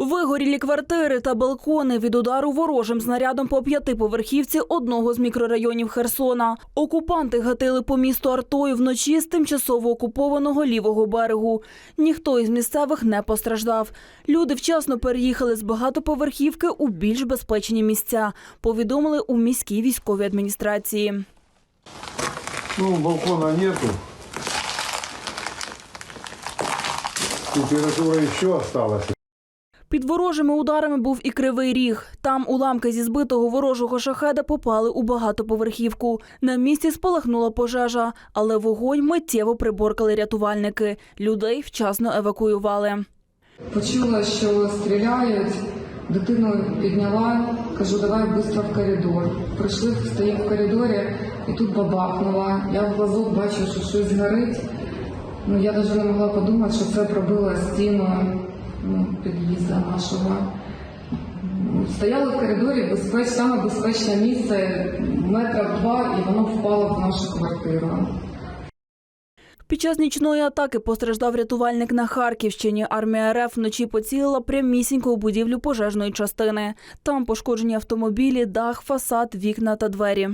Вигорілі квартири та балкони від удару ворожим снарядом по п'ятиповерхівці одного з мікрорайонів Херсона. Окупанти гатили по місту Артою вночі з тимчасово окупованого лівого берегу. Ніхто із місцевих не постраждав. Люди вчасно переїхали з багатоповерхівки у більш безпечні місця. Повідомили у міській військовій адміністрації. Ну, балкона нету. Температура еще осталась. Під ворожими ударами був і кривий ріг. Там уламки зі збитого ворожого шахеда попали у багатоповерхівку. На місці спалахнула пожежа, але вогонь миттєво приборкали рятувальники. Людей вчасно евакуювали. Почула, що стріляють, дитину підняла, кажу, давай швидко в коридор. Прийшли, стою в коридорі, і тут бабахнула. Я в глазок бачу, що щось горить. Ну, я навіть не могла подумати, що це пробило стіну під'їзду нашого. Стояли в коридорі, безпеч, саме безпечне місце, метрів два, і воно впало в нашу квартиру. Під час нічної атаки постраждав рятувальник на Харківщині. Армія РФ вночі поцілила прямісінько у будівлю пожежної частини. Там пошкоджені автомобілі, дах, фасад, вікна та двері.